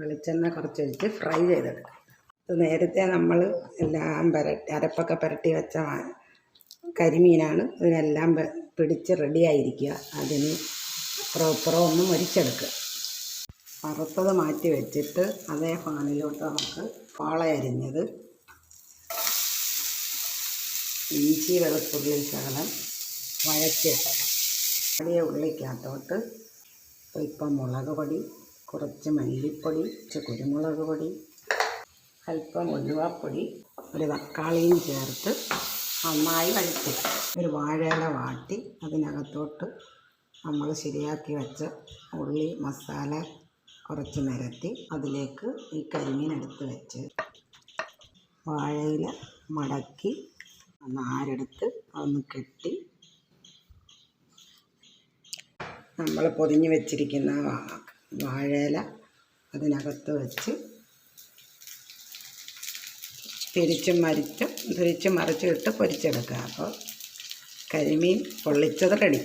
വെളിച്ചെണ്ണ കുറച്ചൊഴിച്ച് ഫ്രൈ ചെയ്തെടുക്കുക ഇത് നേരത്തെ നമ്മൾ എല്ലാം പുരട്ടി അരപ്പൊക്കെ പുരട്ടി വെച്ച കരിമീനാണ്. ഇതിനെല്ലാം പിടിച്ച് റെഡിയായിരിക്കുക അതിന് പ്രോപ്പറോ ഒന്ന് മരിച്ചെടുക്കുക. വറുത്തത് മാറ്റി വെച്ചിട്ട് അതേ ഫാനിലോട്ട് നമുക്ക് പാള അരിഞ്ഞത് ഇഞ്ചി വെളുത്തുള്ളി ശകലം വഴറ്റിയിട്ട് വലിയ ഉള്ളിക്കകത്തോട്ട് ഇപ്പം മുളക് പൊടി കുറച്ച് മല്ലിപ്പൊടി കുറച്ച് കുരുമുളക് പൊടി അല്പം ഉലുവാപ്പൊടി ഒരു തക്കാളിയും ചേർത്ത് നന്നായി വഴറ്റി ഒരു വാഴയില വാട്ടി അതിനകത്തോട്ട് നമ്മൾ ശരിയാക്കി വെച്ച ഉള്ളി മസാല കുറച്ച് നിരത്തി അതിലേക്ക് ഈ കരിമീൻ എടുത്ത് വെച്ച് വാഴയില മടക്കി നാരെടുത്ത് അതൊന്ന് കെട്ടി നമ്മൾ പൊതിഞ്ഞ് വെച്ചിരിക്കുന്ന വാഴയില അതിനകത്ത് വെച്ച് തിരിച്ചും മരിച്ചും തിരിച്ചും മറിച്ചും ഇട്ട് പൊരിച്ചെടുക്കുക. അപ്പോൾ കരിമീൻ പൊള്ളിച്ചത് റെഡി